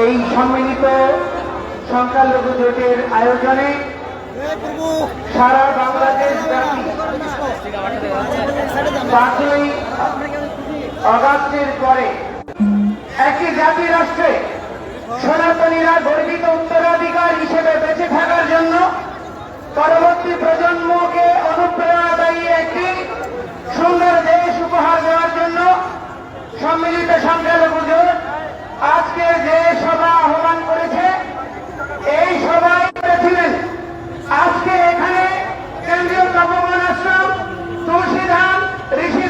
এই সম্মিলিত সংখ্যালঘু জোটের আয়োজনে সারা বাংলাদেশ পাঁচই অগাস্টের পরে একই জাতি রাষ্ট্রে সনাতনীরা গর্বিত উত্তরাধিকার হিসেবে বেঁচে থাকার জন্য পরবর্তী প্রজন্মকে অনুপ্রেরণা দিয়ে একটি সুন্দর দেশ উপহার দেওয়ার জন্য সম্মিলিত সংখ্যালঘু জোট আজকে যে সভা আহ্বান করেছে, এই সভায় করেছিলেন আজকে এখানে কেন্দ্রীয় তপমান আশ্রম তুলসীধাম ঋষি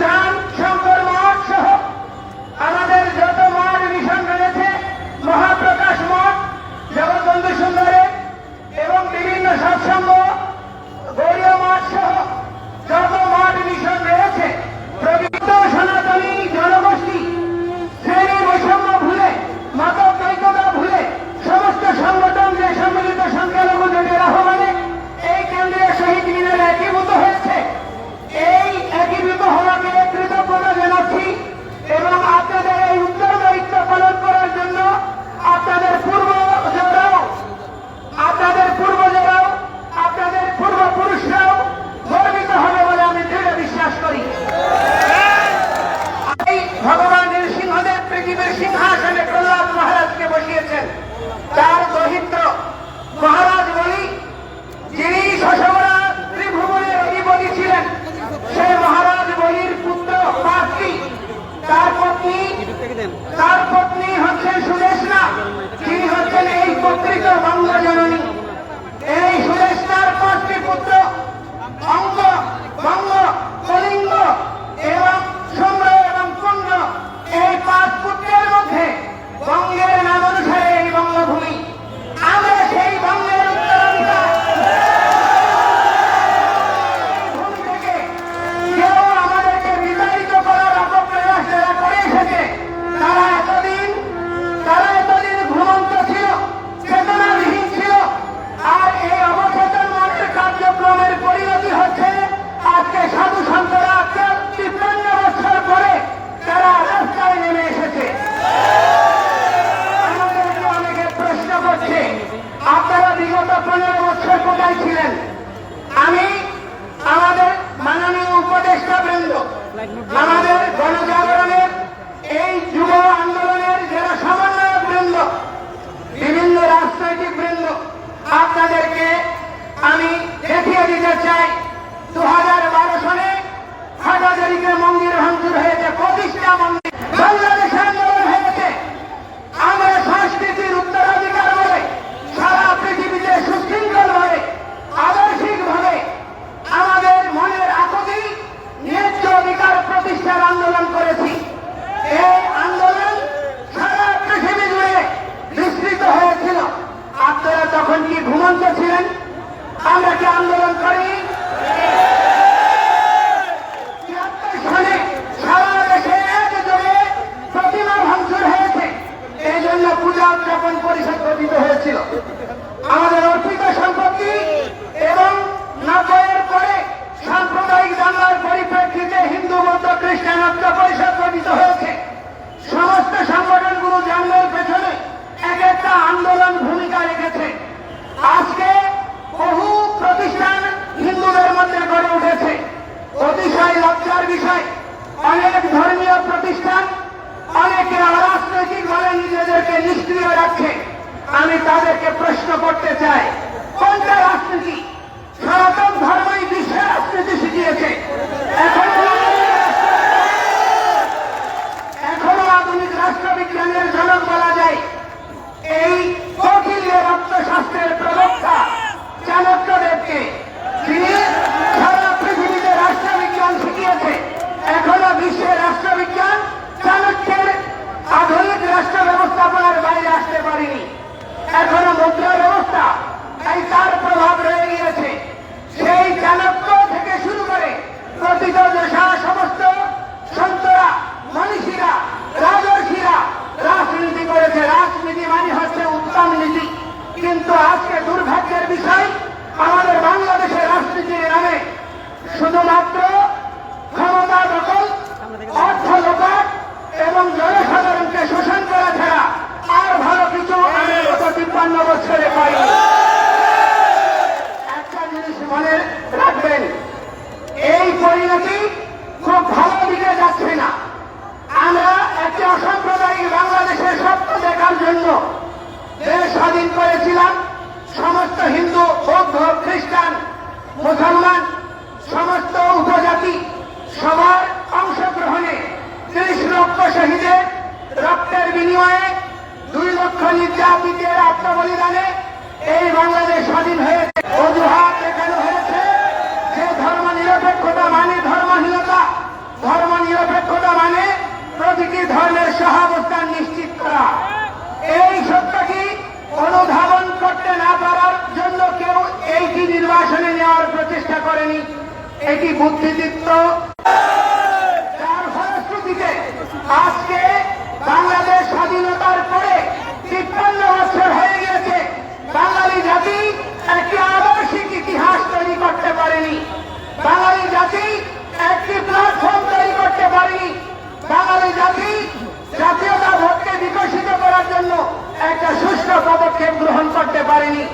পদক্ষেপ গ্রহণ করতে পারেনি।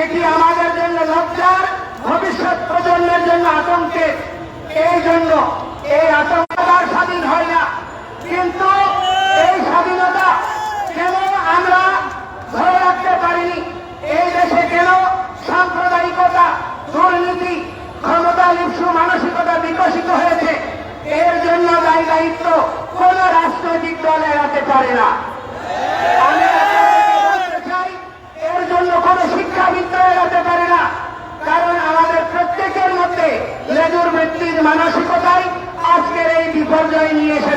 এটি আমাদের জন্য লজ্জার ভবিষ্যৎ প্রজন্মের জন্য আতঙ্কের এই জন্য এই আতঙ্কবার স্বাধীন হয় না। কিন্তু এই স্বাধীনতা কেন আমরা ধরে রাখতে পারিনি? এই দেশে কেন সাম্প্রদায়িকতা, দুর্নীতি, ক্ষমতা লিপসু মানসিকতা বিকশিত হয়েছে? এর জন্য দায়ী দায়িত্ব কোন রাজনৈতিক দল এড়াতে পারে না। পবিত্র এড়াতে পারে না। কারণ আমাদের প্রত্যেকের মধ্যে লেজুর মৃত্যুর মানসিকতায় আজকের এই বিপর্যয় নিয়ে এসে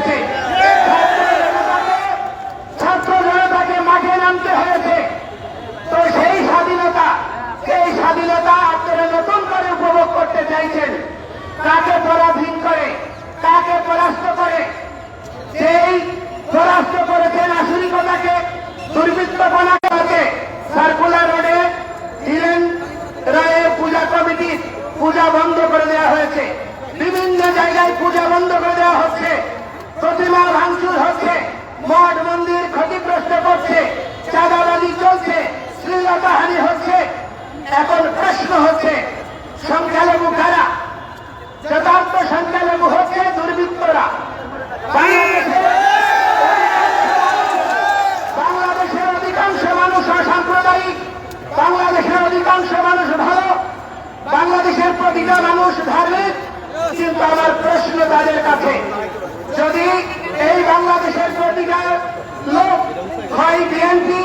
বাংলাদেশের প্রতিকার, লোক, হয় বিএনপি,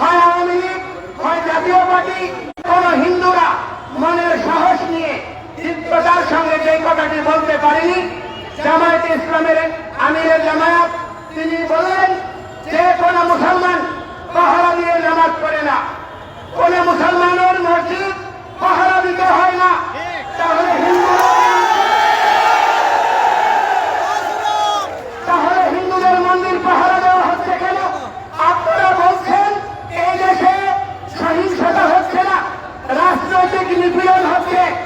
হয় আওয়ামী লীগ, হয় জাতীয় পার্টি, কোন হিন্দুরা মনের সাহস নিয়ে তীব্রতার সঙ্গে যে কথাটি বলতে পারেনি, জামায়াত ইসলামের আমিরের জামায়াত, তিনি বললেন যে কোন মুসলমান পাহারা দিয়ে নামাজ করে না। কোন মুসলমানের মসজিদ পাহারা দিতে হয় না। তাহলে হিন্দু বিপুলের হাতে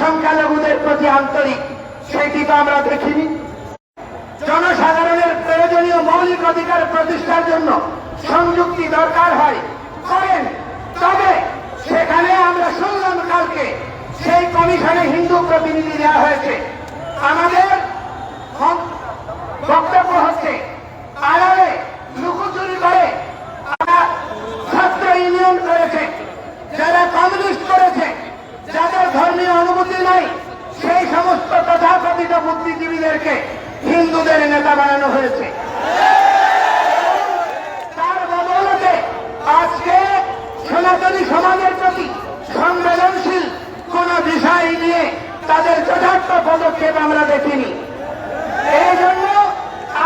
সংখ্যালঘুদের প্রতি আন্তরিক সেটি তো আমরা দেখিনি। জনসাধারণের প্রয়োজনীয় মৌলিক অধিকার প্রতিষ্ঠার জন্য সংযুক্তি দরকার হয়। করেন, তবে সেখানে আমরা শুনলাম কালকে, সেই কমিশনে হিন্দু প্রতিনিধি দেওয়া হয়েছে। আমাদের বক্তব্য হচ্ছে, আড়ালে লুকুচুরি করে ছাত্র ইউনিয়ন করেছে, যারা কমিউনিস্ট করেছে ধর্মীয় অনুভূতি নাই। সেই সমস্ত তথাকথিত বুদ্ধিজীবীদেরকে হিন্দুদের নেতা বানানো হয়েছে। তার বদলতে আজকে সনাতনী সমাজের প্রতি সংবেদনশীল কোন বিষয় নিয়ে তাদের যথার্থ পদক্ষেপ আমরা দেখিনি। এই জন্য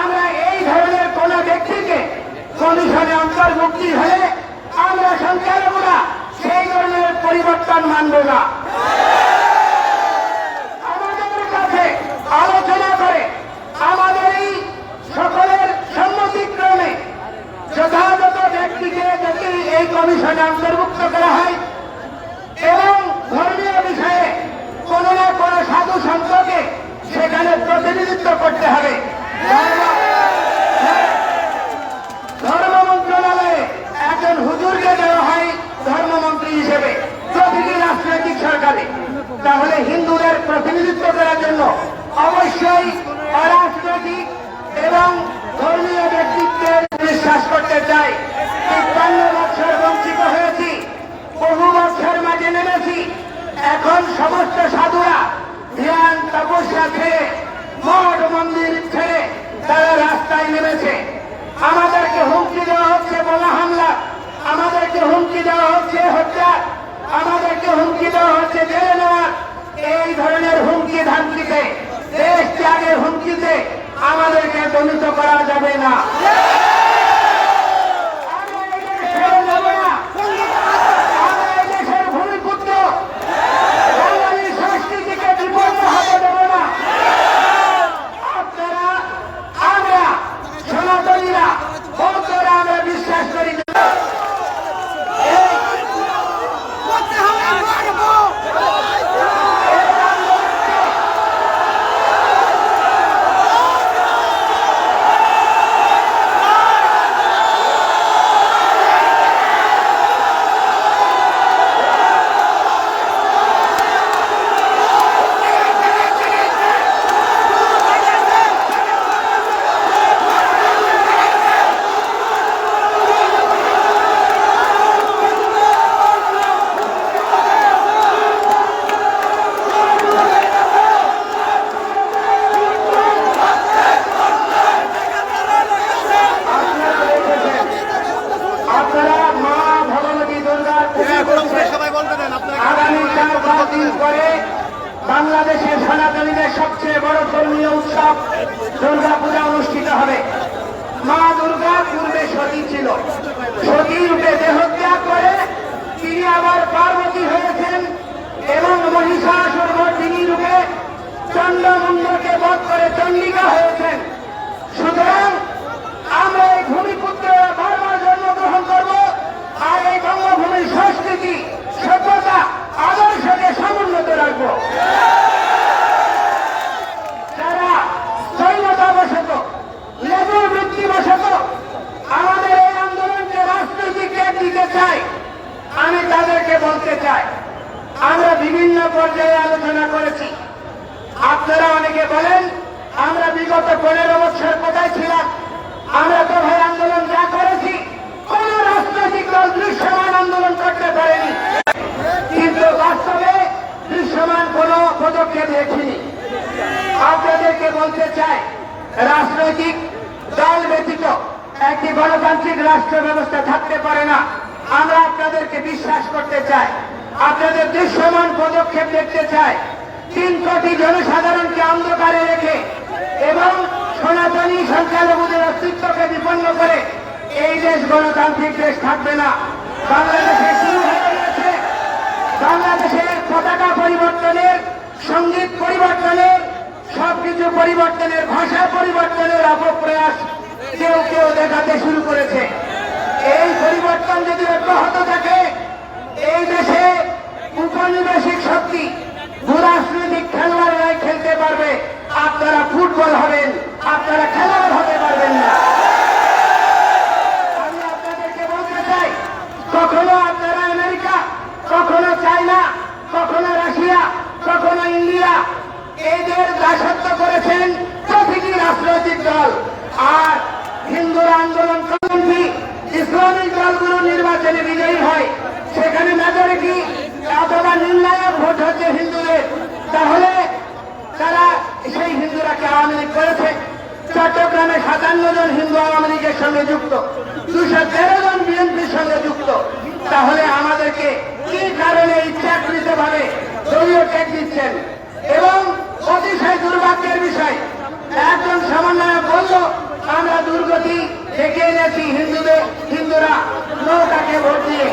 আমরা এই ধরনের কোন ব্যক্তিকে কমিশনে অন্তর্ভুক্তি হলে আমরা সংখ্যালঘুরা সেই ধরনের পরিবর্তন মানব না আমাদের কাছে আলোচনা করে আমাদের এই সকলের সম্মতিক্রমে যথাযথ ব্যক্তিকে যদি এই কমিশনে অন্তর্ভুক্ত করা হয় এবং ধর্মীয় বিষয়ে কোনো না কোনো সাধু সন্তকে সেখানে প্রতিনিধিত্ব করতে হবে ধর্ম- ধর্ম মন্ত্রণালয়ে একজন হুজুরকে দেওয়া হয় ধর্মমন্ত্রী হিসেবে প্রতিটি রাজনৈতিক সরকারে তাহলে হিন্দুদের প্রতিনিধিত্ব করার জন্য অবশ্যই অরাজনৈতিক এবং ধর্মীয় ব্যক্তিত্বের বিশ্বাস করতে চাই তিপ্পান্ন বছর বঞ্চিত হয়েছি বহু বছর মাঝে নেমেছি এখন সমস্ত সাধুরা ধ্যান তপস্যা ছেড়ে মঠ মন্দির ছেড়ে তারা রাস্তায় নেমেছে। আমাদেরকে হুমকি দেওয়া হচ্ছে বলা হামলা। আমাদেরকে হুমকি দেওয়া হচ্ছে হত্যা। আমাদেরকে হুমকি দেওয়া হচ্ছে জেলে নেওয়ার। এই ধরনের হুমকি ধামকিতে, দেশ ত্যাগের হুমকিতে আমাদেরকে দমিত করা যাবে না আমরা এই দেশ ছেড়ে যাব না। আমরা এই দেশের ভূমিপুত্র বাঙালি সংস্কৃতিকে বিপন্ন হতে দেব না আপনারা আমরা সনাতনীরা বৌদ্ধরা আমরা বিশ্বাস করি যে করতে হবে মারবো আপনারা মা ভগবতী দুর্গার পুজো করছেন। সবাই বলতে দেন আপনারা আগামী চার পাঁচ দিন পরে বাংলাদেশের সনাতনীদের সবচেয়ে বড় ধর্মীয় উৎসব দুর্গা পূজা অনুষ্ঠিত হবে মা দুর্গা পূর্বে সতী ছিল সতী রূপে দেহত্যাগ করে তিনি আবার পার্বতী হয়েছেন এবং মহিষাসুর তিনি রূপে চন্দ্রমুণ্ডকে বধ করে হয়েছেন সুতরাং আমরা এই ভূমিপুত্র বারবার জন্মগ্রহণ করব আর এই বঙ্গভূমির সংস্কৃতি, সভ্যতা, আদর্শকে সমুন্নত রাখব। যারা সৈন্যতাবশত লেবুর বৃত্তিবশত আমাদের এই আন্দোলনকে রাজনৈতিক দিতে চাই আমি তাদেরকে বলতে চাই, আমরা বিভিন্ন পর্যায়ে আলোচনা করেছি। আপনারা অনেকে বলেন আমরা বিগত পনেরো বছর কোথায় ছিলাম? আমরা তো ভাই আন্দোলন যা করেছি, কোন রাজনৈতিক দল দৃশ্যমান আন্দোলন করতে পারেনি। কিন্তু বাস্তবে দৃশ্যমান কোন পদক্ষেপ দেখিনি আপনাদেরকে বলতে চাই, রাজনৈতিক দল ব্যতীত একটি গণতান্ত্রিক রাষ্ট্র ব্যবস্থা থাকতে পারে না। আমরা আপনাদেরকে বিশ্বাস করতে চাই, আপনাদের দৃশ্যমান পদক্ষেপ দেখতে চাই। তিন কোটি জনসাধারণকে অন্ধকারে রেখে এবং সনাতনী সংখ্যালঘুদের অস্তিত্বকে বিপন্ন করে এই দেশ গণতান্ত্রিক দেশ থাকবে না। বাংলাদেশে শুরু হয়ে গেছে বাংলাদেশের পতাকা পরিবর্তনের, সংগীত পরিবর্তনের, সবকিছু পরিবর্তনের, ভাষা পরিবর্তনের অপপ্রয়াস কেউ কেউ দেখাতে শুরু করেছে। এই পরিবর্তন যদি অব্যাহত থাকে, এই দেশে উপনিবেশিক শক্তি, ভূরাজনৈতিক খেলোয়াড়রাই খেলতে পারবে। আপনারা ফুটবল হবেন, আপনারা খেলোয়াড় হতে পারবেন না। আমি আপনাদেরকে বলতে চাই, কখনো আপনারা আমেরিকা, কখনো চায়না, কখনো রাশিয়া, কখনো ইন্ডিয়া এদের দাসত্ব করেছেন প্রতিটি রাজনৈতিক দল। আর হিন্দুরা আন্দোলন কমিটি ইসলামিক দলগুলো নির্বাচনে বিজয়ী হয়, সেখানে মেজরিটি অথবা নির্ণায়ক ভোট হচ্ছে হিন্দুদের। তাহলে তারা সেই হিন্দুরাকে আওয়ামী লীগ করেছে, চট্টগ্রামে সাতান্ন জন হিন্দু আওয়ামী লীগের সঙ্গে যুক্ত, দুশো তেরো জন বিএনপির সঙ্গে যুক্ত। তাহলে আমাদেরকে কি কারণে ইচ্ছাকৃত ভাবে দলীয় ট্যাগ দিচ্ছেন? এবং অতিশয় দুর্ভাগ্যের বিষয়, একজন সমন্বয়ক বলল, আমরা দুর্গতি ডেকে এনেছি হিন্দুদের, হিন্দুরা নৌকাকে ভোট দিয়ে।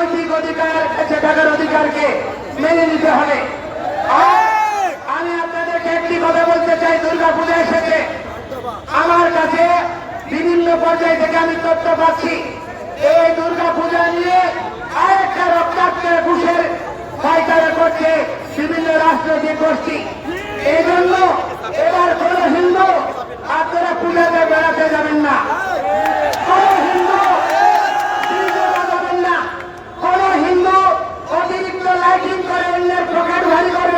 রাজনৈতিক অধিকার কাছে থাকার অধিকারকে মেনে নিতে হবে। আমি আপনাদেরকে একটি কথা বলতে চাই দুর্গাপূজা এসেছে। আমার কাছে বিভিন্ন পর্যায় থেকে আমি তথ্য পাচ্ছি। এই দুর্গাপূজা নিয়ে আরেকটা রক্তাক্তের ঘুষের পাইকারা করছে বিভিন্ন রাজনৈতিক গোষ্ঠী। এই জন্য এবার কোন হিন্দু আপনারা পূজাতে বেড়াতে যাবেন না।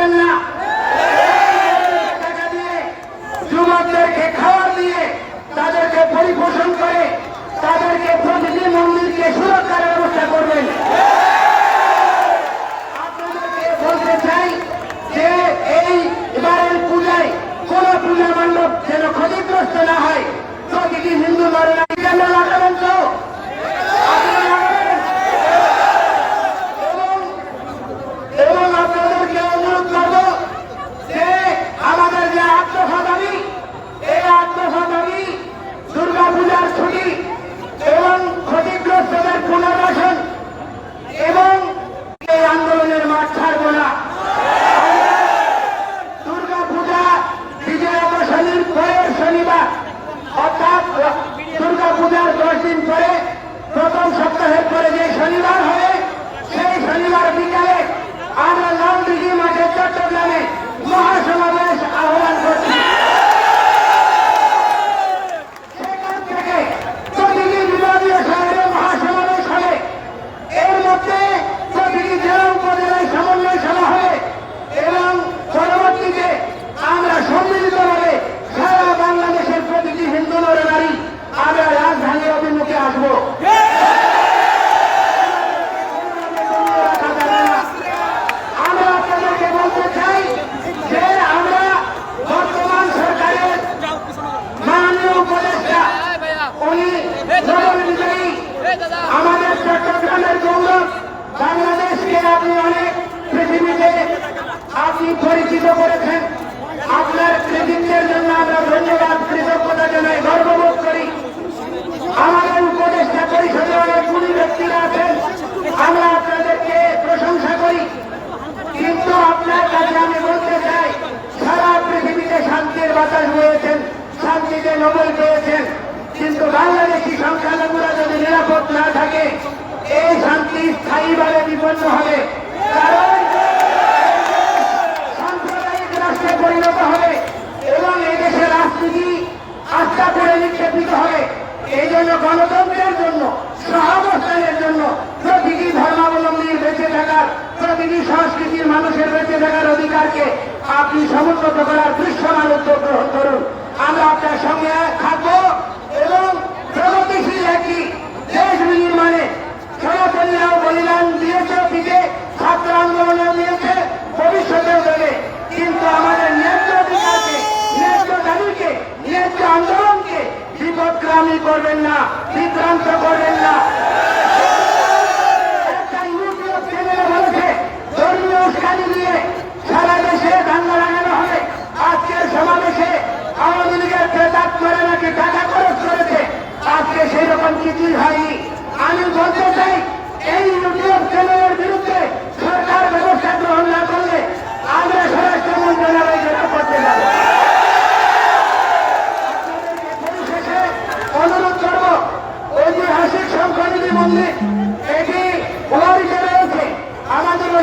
করবেন না প্রথম সপ্তাহের পরে যে শনিবার আপনি পরিচিত করেছেন। আপনার কৃতিত্বের জন্য আমরা ধন্যবাদ, কৃতজ্ঞতা জানাই, গর্ববোধ করি। আমাদের উপদেষ্টা পরিষদে অনেক গুণী ব্যক্তিরা আছেন। আমরা আপনাদেরকে প্রশংসা করি। কিন্তু আপনার কাছে আমি বলতে চাই, সারা পৃথিবীতে শান্তির বাতাস হয়েছেন শান্তিতে নোবেল পেয়েছেন। কিন্তু বাংলাদেশি সংখ্যালঘুরা যদি নিরাপদ না থাকে, এই শান্তি স্থায়ীভাবে বিপন্ন হবে। কারণ রাষ্ট্রে পরিণত হবে এবং এই দেশের রাজনীতি আস্থা করে নিক্ষেপিত হবে। এই জন্য গণতন্ত্রের জন্য, সহাবস্থানের জন্য প্রতিটি ধর্মাবলম্বীর বেঁচে থাকার, প্রতিটি সংস্কৃতির মানুষের বেঁচে থাকার অধিকারকে আপনি সমুন্নত করার দৃশ্যমান উদ্যোগ গ্রহণ করুন। আমরা আপনার সঙ্গে থাকব।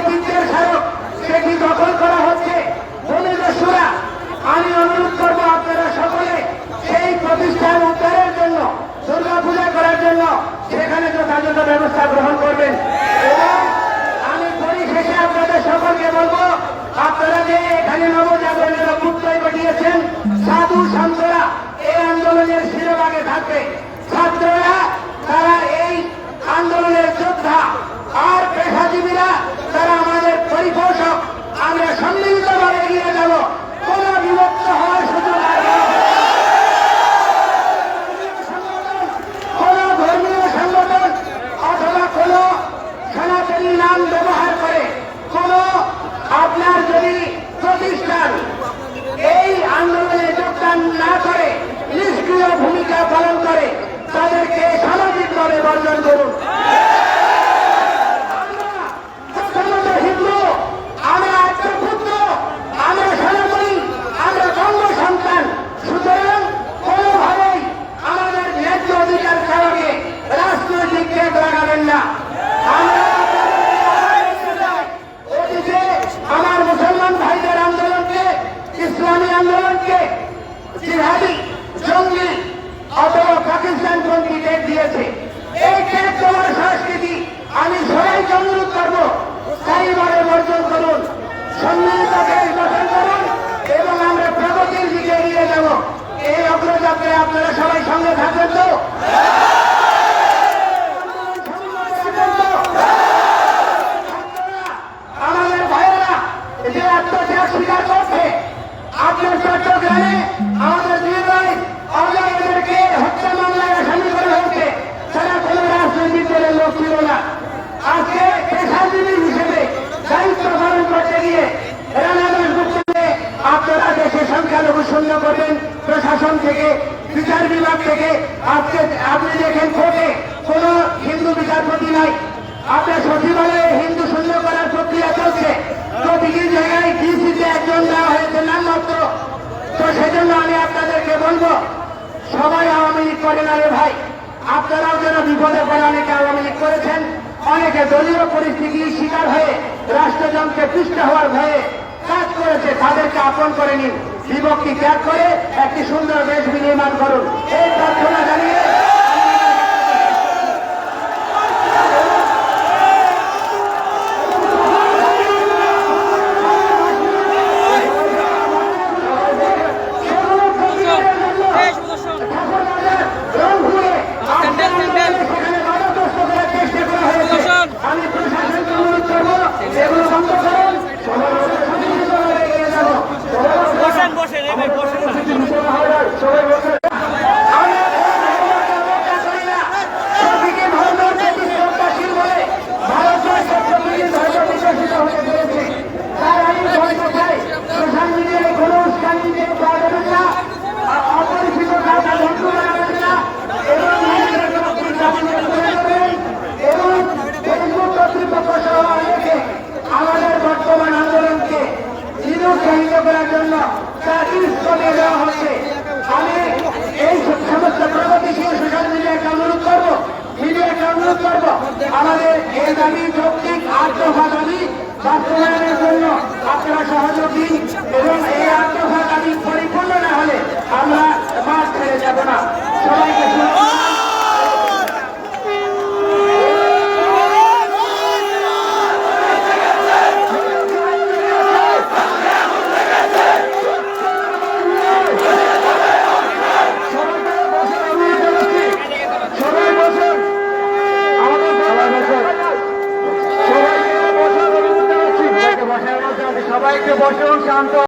ঐতিহ্যের স্মারক আমি অনুরোধ সকলে সেই প্রতিষ্ঠান উদ্ধারের জন্য, দুর্গাপূজা করার জন্য সেখানে যথাযথ ব্যবস্থা গ্রহণ করবেন। আমি সকলকে বলব, আপনারা যে এখানে নবজাগরণের মুক্তই ঘটিয়েছেন, সাধু সন্তরা, এই আন্দোলনের শিরোভাগে থাকবে। ছাত্ররা, তারা এই আন্দোলনের যোদ্ধা, আর পেশাজীবীরা কৌশল আমরা সম্মিলিতভাবে এগিয়ে যাব। ত্যাগ করে একটি সুন্দর দেশ বিনির্মাণ করুন। এই প্রার্থনা